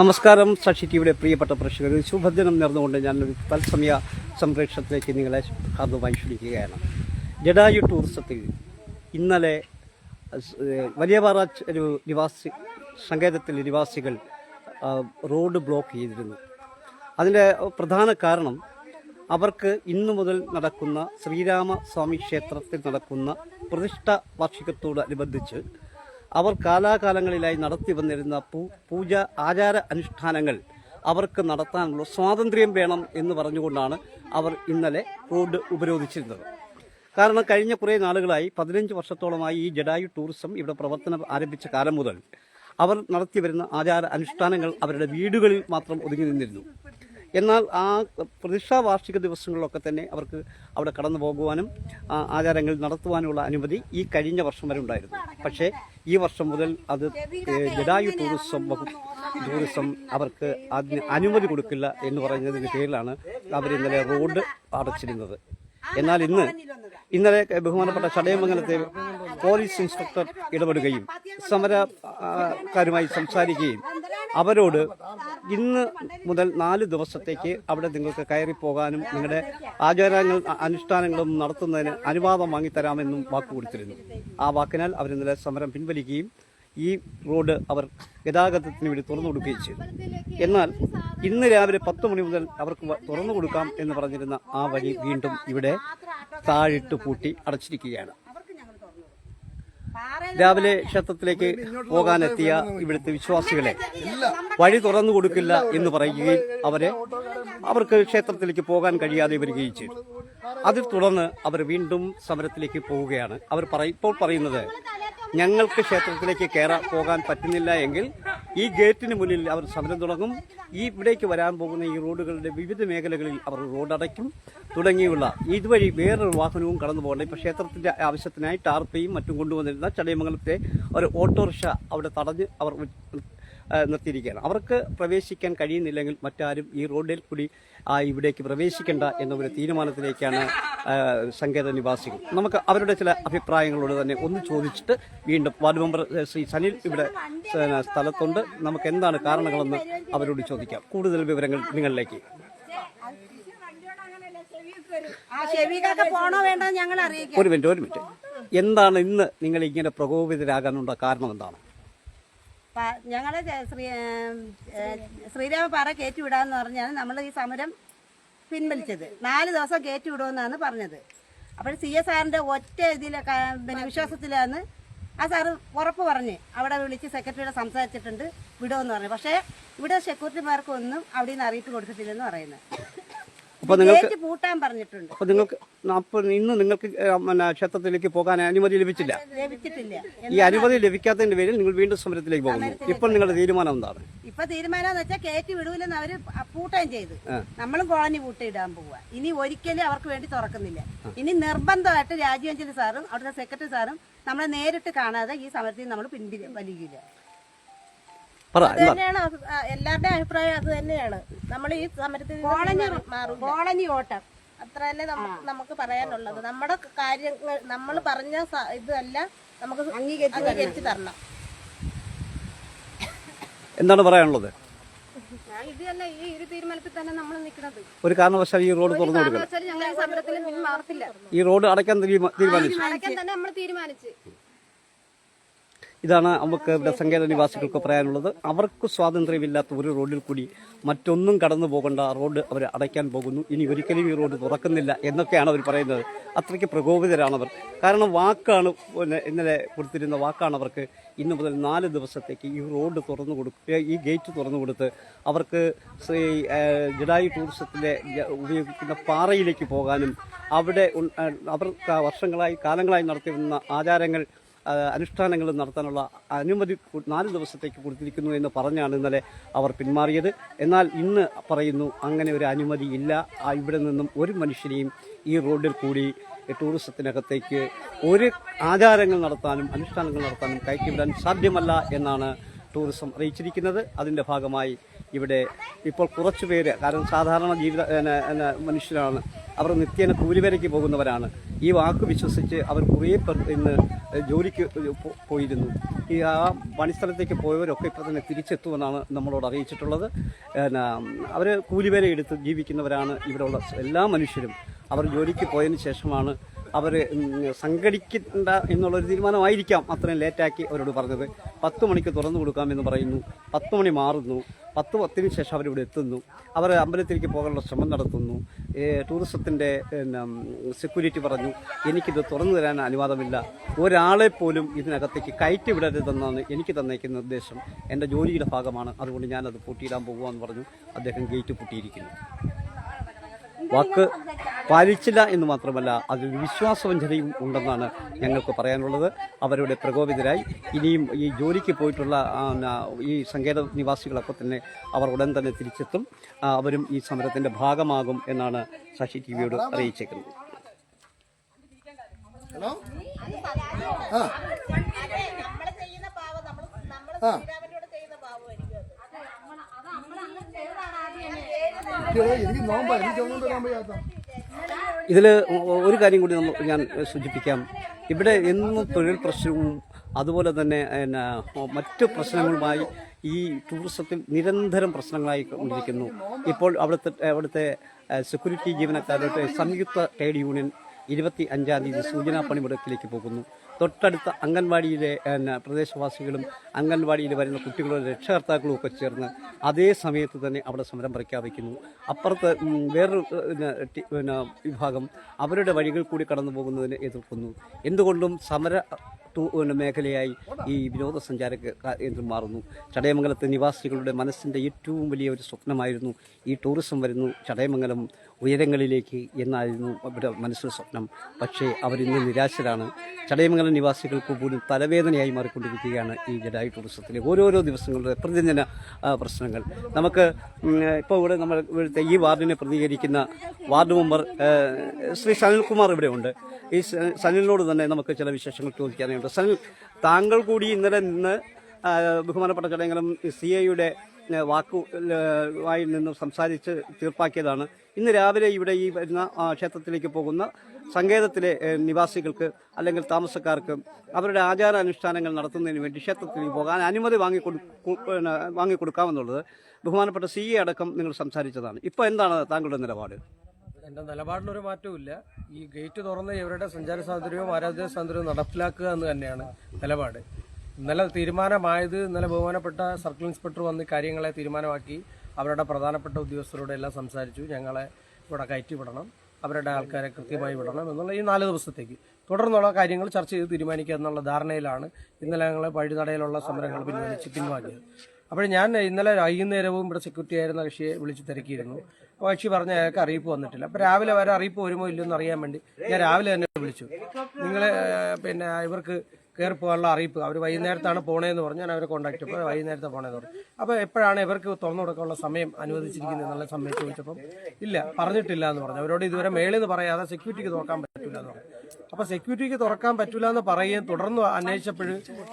നമസ്കാരം. സാക്ഷി ടിവിയുടെ പ്രിയപ്പെട്ട പ്രേക്ഷകർ ശുഭദിനം നേർന്നുകൊണ്ട് ഞാൻ ഒരു തത്സമയ സംപ്രേഷണത്തിലേക്ക് നിങ്ങളെ കാർന്നു ക്ഷണിക്കുകയാണ്. ജഡായു ടൂറിസത്തിൽ ഇന്നലെ വലിയപാറ ഒരു നിവാസി സങ്കേതത്തിലെ നിവാസികൾ റോഡ് ബ്ലോക്ക് ചെയ്തിരുന്നു. അതിന്റെ പ്രധാന കാരണം അവർക്ക് ഇന്നു മുതൽ നടക്കുന്ന ശ്രീരാമസ്വാമി ക്ഷേത്രത്തിൽ നടക്കുന്ന പ്രതിഷ്ഠ വാർഷികത്തോടനുബന്ധിച്ച് അവർ കാലാകാലങ്ങളിലായി നടത്തി വന്നിരുന്ന പൂജ ആചാര അനുഷ്ഠാനങ്ങൾ അവർക്ക് നടത്താനുള്ള സ്വാതന്ത്ര്യം വേണം എന്ന് പറഞ്ഞുകൊണ്ടാണ് അവർ ഇന്നലെ റോഡ് ഉപരോധിച്ചിരുന്നത്. കാരണം കഴിഞ്ഞ കുറേ നാളുകളായി പതിനഞ്ച് വർഷത്തോളമായി ഈ ജഡായു ടൂറിസം ഇവിടെ പ്രവർത്തനം ആരംഭിച്ച കാലം മുതൽ അവർ നടത്തി വരുന്ന ആചാര അനുഷ്ഠാനങ്ങൾ അവരുടെ വീടുകളിൽ മാത്രം ഒതുങ്ങി നിന്നിരുന്നു. എന്നാൽ ആ പ്രതിഷ്ഠാ വാർഷിക ദിവസങ്ങളിലൊക്കെ തന്നെ അവർക്ക് അവിടെ കടന്നു പോകുവാനും ആചാരങ്ങൾ നടത്തുവാനുമുള്ള അനുമതി ഈ കഴിഞ്ഞ വർഷം വരെ ഉണ്ടായിരുന്നു. പക്ഷേ ഈ വർഷം മുതൽ അത് ജഡായു ടൂറിസം വകുപ്പ് ടൂറിസം അവർക്ക് അതിന് അനുമതി കൊടുക്കില്ല എന്ന് പറയുന്നതിന് പേരിലാണ് അവർ ഇന്നലെ റോഡ് അടച്ചിരുന്നത്. എന്നാൽ ഇന്ന് ഇന്നലെ ബഹുമാനപ്പെട്ട ചടയമംഗലത്തെ പോലീസ് ഇൻസ്പെക്ടർ ഇടപെടുകയും സമരക്കാരുമായി സംസാരിക്കുകയും അവരോട് ഇന്ന് മുതൽ നാല് ദിവസത്തേക്ക് അവിടെ നിങ്ങൾക്ക് കയറി പോകാനും നിങ്ങളുടെ ആചാരങ്ങൾ അനുഷ്ഠാനങ്ങളും നടത്തുന്നതിന് അനുവാദം വാങ്ങിത്തരാമെന്നും വാക്ക് കൊടുത്തിരുന്നു. ആ വാക്കിനാൽ അവർ ഇന്നലെ സമരം പിൻവലിക്കുകയും ഈ റോഡ് അവർ ഗതാഗതത്തിന് വേണ്ടി തുറന്നു കൊടുക്കുകയും ചെയ്തു. എന്നാൽ ഇന്ന് രാവിലെ പത്ത് മണി മുതൽ അവർക്ക് തുറന്നു കൊടുക്കാം എന്ന് പറഞ്ഞിരുന്ന ആ വഴി വീണ്ടും ഇവിടെ താഴിട്ട് പൂട്ടി അടച്ചിരിക്കുകയാണ്. രാവിലെ ക്ഷേത്രത്തിലേക്ക് പോകാനെത്തിയ ഇവിടുത്തെ വിശ്വാസികളെ. വഴി തുറന്നു കൊടുക്കില്ല എന്ന് പറയുകയും അവരെ അവർക്ക് ക്ഷേത്രത്തിലേക്ക് പോകാൻ കഴിയാതെ വരികയും ചെയ്തു. അതിൽ തുടർന്ന് അവർ വീണ്ടും സമരത്തിലേക്ക് പോവുകയാണ്. അവർ പറ ഇപ്പോൾ പറയുന്നത് ഞങ്ങൾക്ക് ക്ഷേത്രത്തിലേക്ക് കയറാൻ പോകാൻ പറ്റുന്നില്ല എങ്കിൽ ഈ ഗേറ്റിന് മുന്നിൽ അവർ സമരം തുടങ്ങും. ഈ ഇവിടേക്ക് വരാൻ പോകുന്ന ഈ റോഡുകളുടെ വിവിധ മേഖലകളിൽ അവർ റോഡ് അടയ്ക്കും തുടങ്ങിയുള്ള ഇതുവഴി വേറൊരു വാഹനവും കടന്നു പോകണ്ട. ഇപ്പോൾ ക്ഷേത്രത്തിന്റെ ആവശ്യത്തിനായി ടാർപ്പയും മറ്റും കൊണ്ടുവന്നിരുന്ന ചടയമംഗലത്തെ ഒരു ഓട്ടോറിക്ഷ അവിടെ തടഞ്ഞ് അവർ നിർത്തിയിരിക്കുകയാണ്. അവർക്ക് പ്രവേശിക്കാൻ കഴിയുന്നില്ലെങ്കിൽ മറ്റാരും ഈ റോഡിൽ കൂടി ആ, ഇവിടേക്ക് പ്രവേശിക്കേണ്ട എന്ന ഒരു തീരുമാനത്തിലേക്കാണ് സങ്കേത നിവാസികൾ. നമുക്ക് അവരുടെ ചില അഭിപ്രായങ്ങളോട് തന്നെ ഒന്ന് ചോദിച്ചിട്ട് വീണ്ടും വാർഡ് മെമ്പർ ശ്രീ സനിൽ ഇവിടെ സ്ഥലത്തുണ്ട്. നമുക്ക് എന്താണ് കാരണങ്ങളെന്ന് അവരോട് ചോദിക്കാം. കൂടുതൽ വിവരങ്ങൾ നിങ്ങളിലേക്ക്. ഒരു മിനിറ്റ് ഒരു മിനിറ്റ്. എന്താണ് ഇന്ന് നിങ്ങൾ ഇങ്ങനെ പ്രകോപിതരാകാനുള്ള കാരണം എന്താണ് ചെ- ശ്രീ ശ്രീരാമപാറ കയറ്റി വിടാന്ന് പറഞ്ഞാണ് നമ്മൾ ഈ സമരം പിൻവലിച്ചത്. നാല് ദിവസം കയറ്റി വിടുമെന്നാണ് പറഞ്ഞത്. അപ്പോൾ സി എസ് ആറിന്റെ ഒറ്റ ഇതിലെ ക- പിന്നെ വിശ്വാസത്തിലാണ് ആ സാറ് ഉറപ്പ് പറഞ്ഞ് അവിടെ വിളിച്ച് സെക്രട്ടറിയോട് സംസാരിച്ചിട്ടുണ്ട് വിടുമെന്ന് പറഞ്ഞു. പക്ഷേ ഇവിടെ സെക്യൂരിറ്റിമാർക്കൊന്നും അവിടെ നിന്ന് അറിയിപ്പ് കൊടുത്തിട്ടില്ലെന്ന് പറയുന്നത്. അപ്പോൾ നിങ്ങൾക്ക് പൂട്ടാൻ പറഞ്ഞിട്ടുണ്ട്. അപ്പോൾ നിങ്ങൾക്ക് അപ്പോൾ ഇന്ന് നിങ്ങൾക്ക് പിന്നെ ക്ഷേത്രത്തിലേക്ക് പോകാൻ അനുമതി ലഭിച്ചില്ല. ലഭിച്ചിട്ടില്ല. ഈ അനുമതി ലഭിക്കാത്തതിന്റെ പേരിൽ നിങ്ങൾ വീണ്ടും സമരത്തിലേക്ക് പോകുന്നു. ഇപ്പോൾ നിങ്ങളുടെ തീരുമാനം എന്താണ്? ഇപ്പൊ തീരുമാനം എന്ന് വെച്ചാൽ കയറ്റി വിടൂലെന്ന് അവർ പൂട്ടാൻ ചെയ്ത്. നമ്മളും കോളനി പൂട്ടിയിടാൻ പോവുക ഇനി ഒരിക്കലും അവർക്ക് വേണ്ടി തുറക്കുന്നില്ല. ഇനി നിർബന്ധമായിട്ട് രാജീവഞ്ചലി സാറും അവിടുത്തെ സെക്രട്ടറി സാറും നമ്മളെ നേരിട്ട് കാണാതെ ഈ സമരത്തിൽ നമ്മൾ പിന്തിരി വലിക്കില്ല പറ എന്താ തന്നെയാണ് അഭി- അഭിപ്രായം അത് തന്നെയാണ്. നമ്മൾ ഈ സമരത്തിൽ കോളനി മാറും കോളനി ഓട്ടം അത്ര തന്നെ നമുക്ക് പറയാനുള്ളത്. നമ്മുടെ കാര്യങ്ങൾ നമ്മൾ പറഞ്ഞ ഇതല്ല നമുക്ക് അംഗീകരിച്ച് തരണം. എന്താണ് പറയാനുള്ളത്? ഇത് തന്നെ ഈ ഒരു തീരുമാനത്തിൽ തന്നെ നമ്മൾ നിൽക്കുന്നത്. ഒരു കാരണവശാൽ ഈ റോഡ് തുറന്നു കൊടുക്കണം. ഈ റോഡ് അടയ്ക്കാൻ തീരുമാനിച്ചു. അടയ്ക്കാൻ തന്നെ നമ്മൾ തീരുമാനിച്ച്. ഇതാണ് നമുക്ക് സങ്കേത നിവാസികൾക്ക് പറയാനുള്ളത്. അവർക്ക് സ്വാതന്ത്ര്യമില്ലാത്ത ഒരു റോഡിൽ കൂടി മറ്റൊന്നും കടന്നു പോകേണ്ട റോഡ് അവർ അടയ്ക്കാൻ പോകുന്നു. ഇനി ഒരിക്കലും ഈ റോഡ് തുറക്കുന്നില്ല എന്നൊക്കെയാണ് അവർ പറയുന്നത്. അത്രയ്ക്ക് പ്രകോപിതരാണവർ. കാരണം വാക്കാണ് ഇന്നലെ കൊടുത്തിരുന്ന വാക്കാണ് അവർക്ക് ഇന്ന് മുതൽ നാല് ദിവസത്തേക്ക് ഈ റോഡ് തുറന്നു കൊടുക്കുക ഈ ഗേറ്റ് തുറന്നു കൊടുത്ത് അവർക്ക് ശ്രീ ടൂറിസത്തിലെ ഉപയോഗിക്കുന്ന പാറയിലേക്ക് പോകാനും അവിടെ അവർ വർഷങ്ങളായി കാലങ്ങളായി നടത്തി വന്ന ആചാരങ്ങൾ അനുഷ്ഠാനങ്ങൾ നടത്താനുള്ള അനുമതി നാല് ദിവസത്തേക്ക് കൊടുത്തിരിക്കുന്നു എന്ന് പറഞ്ഞാണ് ഇന്നലെ അവർ പിന്മാറിയത്. എന്നാൽ ഇന്ന് പറയുന്നു അങ്ങനെ ഒരു അനുമതി ഇല്ല. ഇവിടെ നിന്നും ഒരു മനുഷ്യനെയും ഈ റോഡിൽ കൂടി ടൂറിസത്തിനകത്തേക്ക് ഒരു ആചാരങ്ങൾ നടത്താനും അനുഷ്ഠാനങ്ങൾ നടത്താനും കയറ്റിവിടാൻ സാധ്യമല്ല എന്നാണ് ടൂറിസം അറിയിച്ചിരിക്കുന്നത്. അതിന്റെ ഭാഗമായി ഇവിടെ ഇപ്പോൾ കുറച്ചു പേര് കാരണം സാധാരണ ജീവിത മനുഷ്യരാണ്. അവർ നിത്യേന കൂലിവേലയ്ക്ക് പോകുന്നവരാണ്. ഈ വാക്ക് വിശ്വസിച്ച് അവർ കുറേ ഇന്ന് ജോലിക്ക് പോയിരുന്നു. ഈ ആ പണിസ്ഥലത്തേക്ക് പോയവരൊക്കെ ഇപ്പോൾ തന്നെ തിരിച്ചെത്തുമെന്നാണ് നമ്മളോട് അറിയിച്ചിട്ടുള്ളത്. അവർ കൂലിവേല എടുത്ത് ജീവിക്കുന്നവരാണ് ഇവിടെയുള്ള എല്ലാ മനുഷ്യരും. അവർ ജോലിക്ക് പോയതിന് ശേഷമാണ് അവർ സംഘടിക്കണ്ട എന്നുള്ളൊരു തീരുമാനമായിരിക്കാം അത്രയും ലേറ്റാക്കി അവരോട് പറഞ്ഞത്. പത്ത് മണിക്ക് തുറന്നു കൊടുക്കാമെന്ന് പറയുന്നു. പത്ത് മണി മാറുന്നു. പത്ത് പത്തിന് ശേഷം അവരിവിടെ എത്തുന്നു. അവർ അമ്പലത്തിലേക്ക് പോകാനുള്ള ശ്രമം നടത്തുന്നു. ടൂറിസത്തിന്റെ സെക്യൂരിറ്റി പറഞ്ഞു എനിക്കിത് തുറന്നു തരാൻ അനുവാദമില്ല. ഒരാളെ പോലും ഇതിനകത്തേക്ക് കയറ്റി വിടരുതെന്നാണ് എനിക്ക് തന്നേക്കുന്ന നിർദ്ദേശം. എന്റെ ജോലിയുടെ ഭാഗമാണ്. അതുകൊണ്ട് ഞാനത് പൂട്ടിയിടാൻ പോകുകയെന്ന് പറഞ്ഞു. അദ്ദേഹം ഗേറ്റ് പൂട്ടിയിരിക്കുന്നു. വാക്ക് പാലിച്ചില്ല എന്ന് മാത്രമല്ല അതിൽ വിശ്വാസവഞ്ചനയും ഉണ്ടെന്നാണ് ഞങ്ങൾക്ക് പറയാനുള്ളത്. അവരുടെ പ്രകോപിതരായി. ഇനിയും ഈ ജോലിക്ക് പോയിട്ടുള്ള ഈ സങ്കേത നിവാസികളൊക്കെ തന്നെ അവർ ഉടൻ തന്നെ തിരിച്ചെത്തും. അവരും ഈ സമരത്തിന്റെ ഭാഗമാകും എന്നാണ് ശശി ടി വിയോട് അറിയിച്ചേക്കുന്നത്. ഹലോ? ആ നമ്മൾ ചെയ്യുന്ന പാവം നമ്മൾ നമ്മൾ ശ്രീരാമനോട് ചെയ്യുന്ന പാവമായിരിക്കും അത് കുട്ടികളെ നോമ്പാ ഇതിൽ ഒരു കാര്യം കൂടി ഞാൻ സൂചിപ്പിക്കാം. ഇവിടെ എന്നും തൊഴിൽ പ്രശ്നവും അതുപോലെ തന്നെ എന്നാ മറ്റ് പ്രശ്നങ്ങളുമായി ഈ ടൂറിസത്തിൽ നിരന്തരം പ്രശ്നങ്ങളായി കൊണ്ടിരിക്കുന്നു. ഇപ്പോൾ അവിടുത്തെ അവിടുത്തെ സെക്യൂരിറ്റി ജീവനക്കാരുടെ സംയുക്ത ട്രേഡ് യൂണിയൻ ഇരുപത്തി അഞ്ചാം തീയതി സൂചനാ പണിമുടക്കിലേക്ക് പോകുന്നു. തൊട്ടടുത്ത അംഗൻവാടിയിലെ പിന്നെ പ്രദേശവാസികളും അംഗൻവാടിയിൽ വരുന്ന കുട്ടികളുടെ രക്ഷകർത്താക്കളും ഒക്കെ ചേർന്ന് അതേ സമയത്ത് തന്നെ അവിടെ സമരം പ്രഖ്യാപിക്കുന്നു. അപ്പുറത്ത് വേറൊരു പിന്നെ, വിഭാഗം അവരുടെ വഴികൾ കൂടി കടന്നു പോകുന്നതിനെ എതിർക്കുന്നു. എന്തുകൊണ്ടും സമര മേഖലയായി ഈ വിനോദസഞ്ചാര കേന്ദ്രം മാറുന്നു. ചടയമംഗലത്തെ നിവാസികളുടെ മനസ്സിന്റെ ഏറ്റവും വലിയ ഒരു സ്വപ്നമായിരുന്നു ഈ ടൂറിസം വരുന്നു ചടയമംഗലം. ഉയരങ്ങളിലേക്ക് എന്നായിരുന്നു അവരുടെ മനസ്സിൽ സ്വപ്നം. പക്ഷേ അവരിന്ന് നിരാശരാണ്. ചടയമംഗലം നിവാസികൾക്ക് പോലും തലവേദനയായി മാറിക്കൊണ്ടിരിക്കുകയാണ് ഈ ജഡായി ടൂറിസത്തിലെ ഓരോരോ ദിവസങ്ങളുടെ പ്രതിദിന പ്രശ്നങ്ങൾ. നമുക്ക് ഇപ്പോൾ ഇവിടെ നമ്മൾ ഇവിടുത്തെ ഈ വാർഡിനെ പ്രതികരിക്കുന്ന വാർഡ് മെമ്പർ ശ്രീ സനിൽകുമാർ ഇവിടെ ഉണ്ട്. ഈ സനിലിനോട് തന്നെ നമുക്ക് ചില വിശേഷങ്ങൾ ചോദിക്കാനുണ്ട് സനിൽ താങ്കൾ കൂടി ഇന്നലെ നിന്ന് ബഹുമാനപ്പെട്ട ചടങ്ങിലും സി എയുടെ വാക്കു വായിൽ നിന്ന് സംസാരിച്ച് തീർപ്പാക്കിയതാണ്. ഇന്ന് രാവിലെ ഇവിടെ ഈ വരുന്ന ക്ഷേത്രത്തിലേക്ക് പോകുന്ന സങ്കേതത്തിലെ നിവാസികൾക്ക് അല്ലെങ്കിൽ താമസക്കാർക്ക് അവരുടെ ആചാരാനുഷ്ഠാനങ്ങൾ നടത്തുന്നതിന് വേണ്ടി ക്ഷേത്രത്തിൽ പോകാൻ അനുമതി വാങ്ങിക്കൊടു വാങ്ങിക്കൊടുക്കാമെന്നുള്ളത് ബഹുമാനപ്പെട്ട സി എ അടക്കം നിങ്ങൾ സംസാരിച്ചതാണ്. ഇപ്പോൾ എന്താണ് താങ്കളുടെ നിലപാട്? എന്റെ നിലപാടിനൊരു മാറ്റവും ഈ ഗേറ്റ് തുറന്ന് ഇവരുടെ സഞ്ചാര സ്വാതന്ത്ര്യവും ആരാധന സ്വാതന്ത്ര്യവും നടപ്പിലാക്കുക എന്ന് തന്നെയാണ് നിലപാട്. ഇന്നലെ തീരുമാനമായത് ഇന്നലെ ബഹുമാനപ്പെട്ട സർക്കിൾ ഇൻസ്പെക്ടർ വന്ന് കാര്യങ്ങളെ തീരുമാനമാക്കി അവരുടെ പ്രധാനപ്പെട്ട ഉദ്യോഗസ്ഥരോട് എല്ലാം സംസാരിച്ചു. ഞങ്ങളെ ഇവിടെ കയറ്റി വിടണം അവരുടെ ആൾക്കാരെ കൃത്യമായി വിടണം എന്നുള്ള ഈ നാല് ദിവസത്തേക്ക്. തുടർന്നുള്ള കാര്യങ്ങൾ ചർച്ച ചെയ്ത് തീരുമാനിക്കുക എന്നുള്ള ധാരണയിലാണ് ഇന്നലെ ഞങ്ങൾ വഴിനടയിലുള്ള സമരങ്ങൾ പിൻവലിച്ച് പിൻവാങ്ങിയത്. അപ്പോൾ ഞാൻ ഇന്നലെ വൈകുന്നേരവും ഇവിടെ സെക്യൂരിറ്റി ആയിരുന്ന കക്ഷിയെ വിളിച്ച് തിരക്കിയിരുന്നു. അപ്പോൾ കക്ഷി പറഞ്ഞ അയാൾക്ക് അറിയിപ്പ് വന്നിട്ടില്ല. അപ്പോൾ രാവിലെ വരെ അറിയിപ്പ് വരുമോ ഇല്ലെന്ന് അറിയാൻ വേണ്ടി ഞാൻ രാവിലെ തന്നെ വിളിച്ചു. നിങ്ങൾ പിന്നെ ഇവർക്ക് കയറി പോകാനുള്ള അറിയിപ്പ്. അവർ വൈകുന്നേരത്താണ് പോണേന്ന് പറഞ്ഞു. ഞാൻ അവരെ കോൺടാക്ട് ചെയ്തപ്പോൾ വൈകുന്നേരത്തെ പോണേന്ന് പറഞ്ഞു. അപ്പോൾ എപ്പോഴാണ് ഇവർക്ക് തുറന്നു കൊടുക്കാനുള്ള സമയം അനുവദിച്ചിരിക്കുന്നത് എന്നുള്ള സമയം ചോദിച്ചപ്പോൾ ഇല്ല പറഞ്ഞിട്ടില്ല എന്ന് പറഞ്ഞു. അവരോട് ഇതുവരെ മേളിൽ നിന്ന് പറയാതെ സെക്യൂരിറ്റിക്ക് തുറക്കാൻ പറ്റില്ല എന്ന് പറഞ്ഞു. അപ്പോൾ സെക്യൂരിറ്റിക്ക് തുറക്കാൻ പറ്റില്ല എന്ന് പറയുകയും തുടർന്ന് അന്വേഷിച്ചപ്പോൾ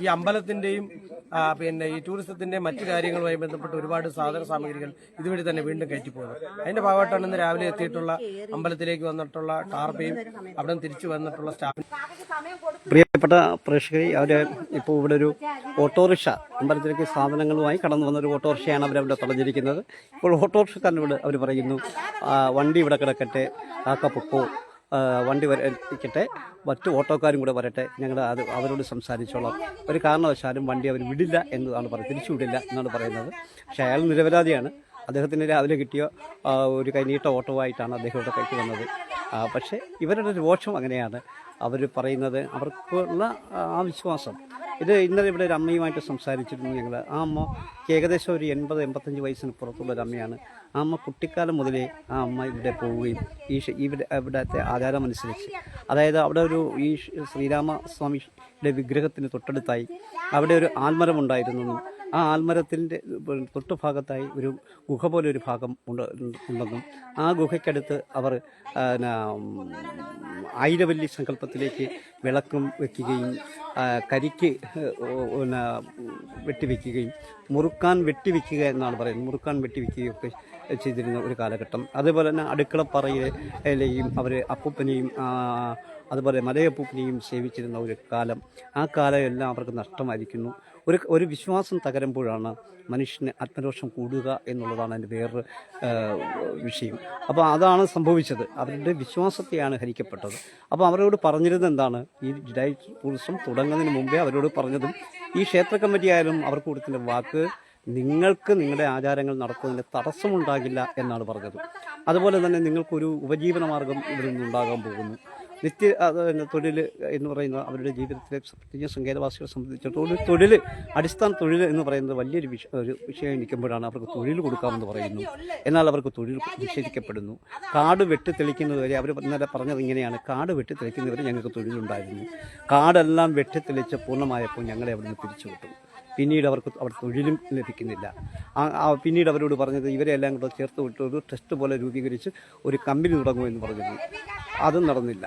ഈ അമ്പലത്തിന്റെയും ആ, പിന്നെ ഈ ടൂറിസത്തിന്റെ മറ്റു കാര്യങ്ങളുമായി ബന്ധപ്പെട്ട് ഒരുപാട് സാധന സാമഗ്രികൾ ഇതുവഴി തന്നെ വീണ്ടും കയറ്റിപ്പോകുന്നത് അതിന്റെ ഭാഗമായിട്ടാണ് ഇന്ന് രാവിലെ എത്തിയിട്ടുള്ള അമ്പലത്തിലേക്ക് വന്നിട്ടുള്ള ടാർപ്പയും അവിടെ തിരിച്ചു വന്നിട്ടുള്ള സ്റ്റാഫിനും പ്രിയപ്പെട്ട പ്രേക്ഷകരെ അവർ ഇപ്പോൾ ഇവിടെ ഒരു ഓട്ടോറിക്ഷ അമ്പലത്തിലേക്ക് സാധനങ്ങളുമായി കടന്നു വന്ന ഒരു ഓട്ടോറിക്ഷയാണ് അവരവിടെ തടഞ്ഞിരിക്കുന്നത്. ഇപ്പോൾ ഓട്ടോറിക്ഷക്കാരനോട് അവർ പറയുന്നു വണ്ടി ഇവിടെ കിടക്കട്ടെ കാക്ക വണ്ടി വരട്ടിക്കട്ടെ മറ്റു ഓട്ടോക്കാരും കൂടെ വരട്ടെ. ഞങ്ങൾ അത് അവരോട് സംസാരിച്ചോളാം. ഒരു കാരണവശാലും വണ്ടി അവർ വിടില്ല എന്നതാണ് പറയുന്നത്. തിരിച്ചു വിടില്ല എന്നാണ് പറയുന്നത്. പക്ഷേ അയാൾ നിരപരാധിയാണ്. അദ്ദേഹത്തിന് രാവിലെ കിട്ടിയ ഒരു കൈനീട്ട ഓട്ടോ ആയിട്ടാണ് അദ്ദേഹം ഇവിടെ കയറ്റി വന്നത്. പക്ഷേ ഇവരുടെ രോഷം അങ്ങനെയാണ്. അവർ പറയുന്നത് അവർക്കുള്ള ആ വിശ്വാസം ഇത് ഇന്നലെ ഇവിടെ ഒരു അമ്മയുമായിട്ട് സംസാരിച്ചിരുന്നു ഞങ്ങൾ ആ അമ്മ ഏകദേശം ഒരു എൺപത് എൺപത്തഞ്ച് വയസ്സിന് പുറത്തുള്ള ഒരു അമ്മയാണ്. ആ അമ്മ കുട്ടിക്കാലം മുതലേ ആ അമ്മ ഇവിടെ പോവുകയും ഈ ഇവിടെ ഇവിടുത്തെ ആചാരമനുസരിച്ച്. അതായത് അവിടെ ഒരു ഈ ശ്രീരാമസ്വാമിയുടെ വിഗ്രഹത്തിന് തൊട്ടടുത്തായി അവിടെ ഒരു ആൽമരം ഉണ്ടായിരുന്നെന്നും ആ ആൽമരത്തിന്റെ തൊട്ടുഭാഗത്തായി ഒരു ഗുഹ പോലെ ഒരു ഭാഗം ഉണ്ട് ഉണ്ടെന്നും ആ ഗുഹയ്ക്കടുത്ത് അവർ ആയിരവല്ലി സങ്കല്പത്തിലേക്ക് വിളക്കും വയ്ക്കുകയും കരിക്ക് പിന്നെ വെട്ടിവെക്കുകയും മുറുക്കാൻ വെട്ടിവെക്കുക എന്നാണ് പറയുന്നത്. മുറുക്കാൻ വെട്ടിവെക്കുകയൊക്കെ ചെയ്തിരുന്ന ഒരു കാലഘട്ടം. അതേപോലെ തന്നെ അടുക്കളപ്പറയിലെയും അവർ അപ്പൂപ്പനെയും അതുപോലെ മലയപ്പൂപ്പിനെയും സേവിച്ചിരുന്ന ഒരു കാലം. ആ കാലം എല്ലാം അവർക്ക് നഷ്ടമായിരിക്കുന്നു. ഒരു ഒരു വിശ്വാസം തകരുമ്പോഴാണ് മനുഷ്യന് ആത്മരോഷം കൂടുക എന്നുള്ളതാണ് അതിന്റെ വേറൊരു വിഷയം. അപ്പോൾ അതാണ് സംഭവിച്ചത്. അവരുടെ വിശ്വാസത്തെയാണ് ഹരിക്കപ്പെട്ടത് അപ്പോൾ അവരോട് പറഞ്ഞിരുന്നത് എന്താണ്? ഈ ജുഡൈ ടൂറിസം തുടങ്ങുന്നതിന് മുമ്പേ അവരോട് പറഞ്ഞതും ഈ ക്ഷേത്ര കമ്മിറ്റി ആയാലും അവർക്ക് കൊടുത്തിന്റെ വാക്ക് നിങ്ങൾക്ക് നിങ്ങളുടെ ആചാരങ്ങൾ നടത്തുന്നതിന് തടസ്സമുണ്ടാകില്ല എന്നാണ് പറഞ്ഞത്. അതുപോലെ തന്നെ നിങ്ങൾക്കൊരു ഉപജീവന മാർഗം ഇവിടെ നിന്നുണ്ടാകാൻ പോകുന്നു. നിത്യ തൊഴിൽ എന്ന് പറയുന്ന അവരുടെ ജീവിതത്തിലെ പ്രത്യേക സങ്കേതവാസികളെ സംബന്ധിച്ചിടത്തോളം ഒരു തൊഴിൽ അടിസ്ഥാന തൊഴിൽ എന്ന് പറയുന്നത് വലിയൊരു വിഷ ഒരു വിഷയം നിൽക്കുമ്പോഴാണ് അവർക്ക് തൊഴിൽ കൊടുക്കാമെന്ന് പറയുന്നു. എന്നാൽ അവർക്ക് തൊഴിൽ നിഷേധിക്കപ്പെടുന്നു. കാട് വെട്ടി തെളിക്കുന്നത് വരെ അവർ ഇന്നലെ പറഞ്ഞത് ഇങ്ങനെയാണ്. കാട് വെട്ടി വെട്ടിത്തെളിക്കുന്നവരെ ഞങ്ങൾക്ക് തൊഴിലുണ്ടായിരുന്നു. കാടെല്ലാം വെട്ടിത്തെളിച്ച് പൂർണമായപ്പോൾ ഞങ്ങളെ അവിടെ നിന്ന് പിരിച്ചു കിട്ടും പിന്നീട് അവർക്ക് അവിടെ തൊഴിലും ലഭിക്കുന്നില്ല. പിന്നീട് അവരോട് പറഞ്ഞത് ഇവരെ എല്ലാം കൂടെ ചേർത്ത് വിട്ട് ഒരു ട്രസ്റ്റ് പോലെ രൂപീകരിച്ച് ഒരു കമ്പനി തുടങ്ങുമെന്ന് പറഞ്ഞിരുന്നു അതും നടന്നില്ല.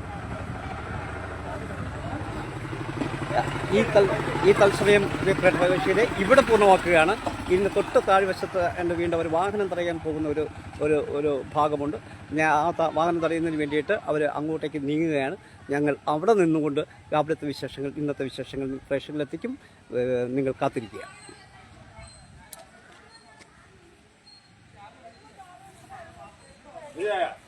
ഈ തൽ ഈ തത്സമയം പ്രവേശിയെ ഇവിടെ പൂർണമാക്കുകയാണ്. ഇന്ന് തൊട്ട് താഴ്വശത്ത് എന്റെ വീണ്ടും ഒരു വാഹനം തടയാൻ പോകുന്ന ഒരു ഒരു ഒരു ഭാഗമുണ്ട്. ഞാൻ ആ വാഹനം തടയുന്നതിന് വേണ്ടിയിട്ട് അവർ അങ്ങോട്ടേക്ക് നീങ്ങുകയാണ്. ഞങ്ങൾ അവിടെ നിന്നുകൊണ്ട് രാവിലത്തെ വിശേഷങ്ങൾ ഇന്നത്തെ വിശേഷങ്ങൾ പ്രേക്ഷകരിലെത്തിക്കും. നിങ്ങൾ കാത്തിരിക്കുക. Yeah.